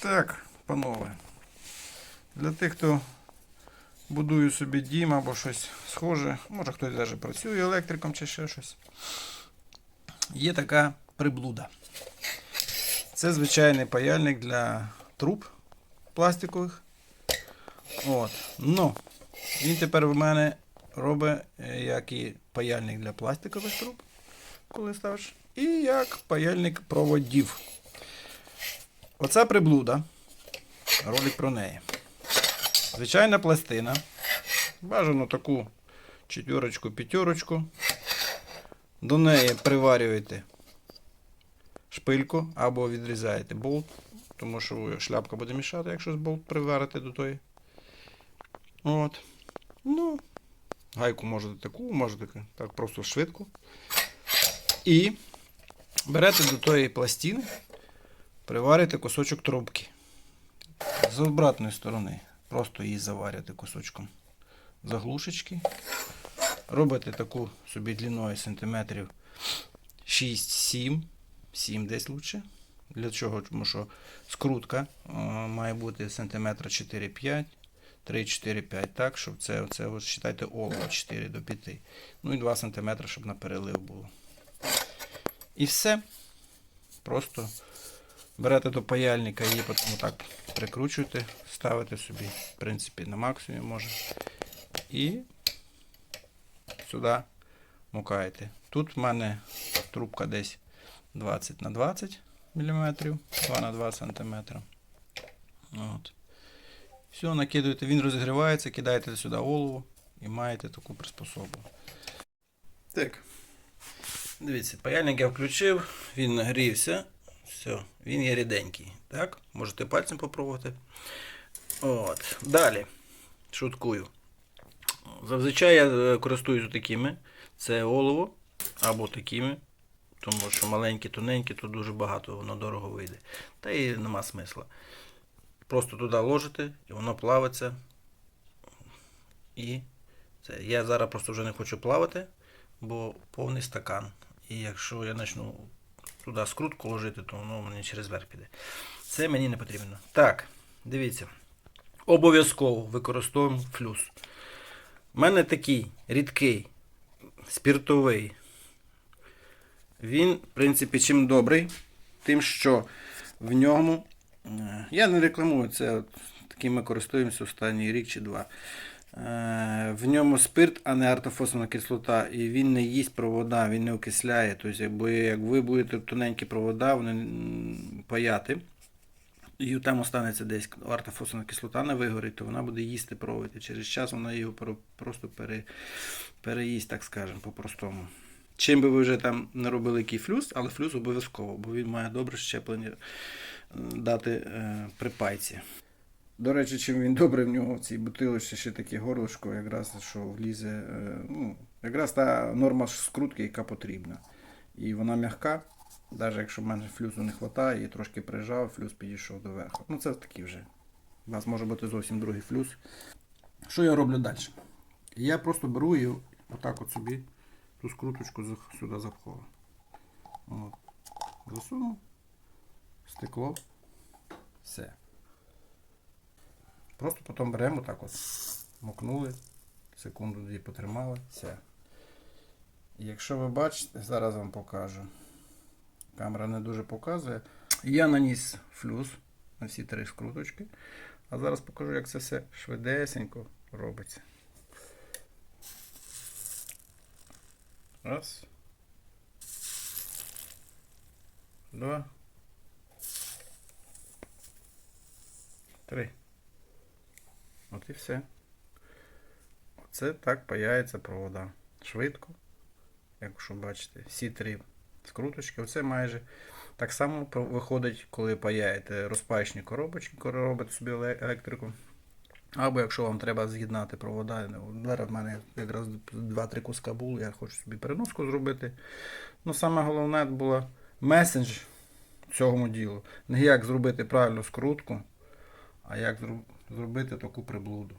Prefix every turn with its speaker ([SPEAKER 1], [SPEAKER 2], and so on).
[SPEAKER 1] Так, панове. Для тих, хто будує собі дім або щось схоже, може хтось навіть працює електриком чи ще щось. Є така приблуда. Це звичайний паяльник для труб пластикових. От. Ну, він тепер в мене робить е, як і паяльник для пластикових труб, коли ставиш, і як паяльник проводів. Оця приблуда. Ролик про неї. Звичайна пластина. Бажано таку четверочку, п'ятерочку. До неї приварюєте шпильку або відрізаєте болт, тому що шляпка буде мішати, якщо болт приварити до тої. От. Ну, гайку можете таку, можете так просто швидко. І берете до тої пластини, приварите кусочок трубки. З обратної сторони. Просто її заварюєте кусочком заглушечки. Робите таку собі длиною сантиметрів 6-7, 7 десь лучше. Для чого? Тому що скрутка е, має бути сантиметра 4-5, 3-4-5, так, щоб це, це от, считайте, олово 4 до 5. Ну і 2 см, щоб на перелив було. І все. Просто берете до паяльника і потім так прикручуєте, ставите собі, в принципі, на максимум може. І сюди мукаєте. Тут в мене трубка десь 20 на 20 мм, 2 на 2 см. От. Все, накидуєте, він розігрівається, кидаєте сюди олово і маєте таку приспособу. Так. Дивіться, паяльник я включив, він нагрівся. Все, він є ріденький. Так? Можете пальцем попробувати. От. Далі. Шуткую. Зазвичай я е, користуюсь такими. Це олово або такими. Тому що маленькі, тоненькі, то дуже багато, воно дорого вийде. Та і нема смисла. Просто туди ложите, і воно плавиться. І це. Я зараз просто вже не хочу плавати, бо повний стакан. І якщо я почну туди скрутку ложити, то воно мені через верх піде. Це мені не потрібно. Так, дивіться. Обов'язково використовуємо флюс. У мене такий рідкий, спіртовий. Він, в принципі, чим добрий, тим, що в ньому. е, Я не рекламую це, таким ми користуємося останній рік чи два. Е, В ньому спирт, а не артофосфорна кислота, і він не їсть провода, він не окисляє. Тобто, як ви будете тоненькі провода, вони паяти, і там останеться десь артофосфорна кислота не вигорить, то вона буде їсти провід. І через час вона його просто пере, переїсть, так скажемо, по-простому. Чим би ви вже там не робили який флюс, але флюс обов'язково, бо він має добре щеплення дати е, при пайці. До речі, чим він добре в нього в цій бутилочці ще таке горлышко, якраз що влізе, е, ну, якраз та норма скрутки, яка потрібна. І вона м'яка, навіть якщо в мене флюсу не вистачає, і трошки прижав, флюс підійшов до верху. Ну це такий вже. У вас може бути зовсім другий флюс. Що я роблю далі? Я просто беру і отак от собі ту скруточку сюди запховую. Засунув, стекло, все. Просто потім беремо так от, мокнули, секунду дві потримали, все. І якщо ви бачите, зараз вам покажу. Камера не дуже показує. Я наніс флюс на всі три скруточки. А зараз покажу, як це все швидесенько робиться. Раз. Два. Три. От і все. Оце так паяється провода. Швидко. Якщо бачите, всі три скруточки. Оце майже так само виходить, коли паяєте розпаячні коробочки, коли робите собі електрику. Або якщо вам треба з'єднати провода, ну, зараз в мене якраз 2-3 куска було, я хочу собі переноску зробити. Ну, саме головне було месендж цьому ділу. Не як зробити правильну скрутку, а як зру- зробити таку приблуду.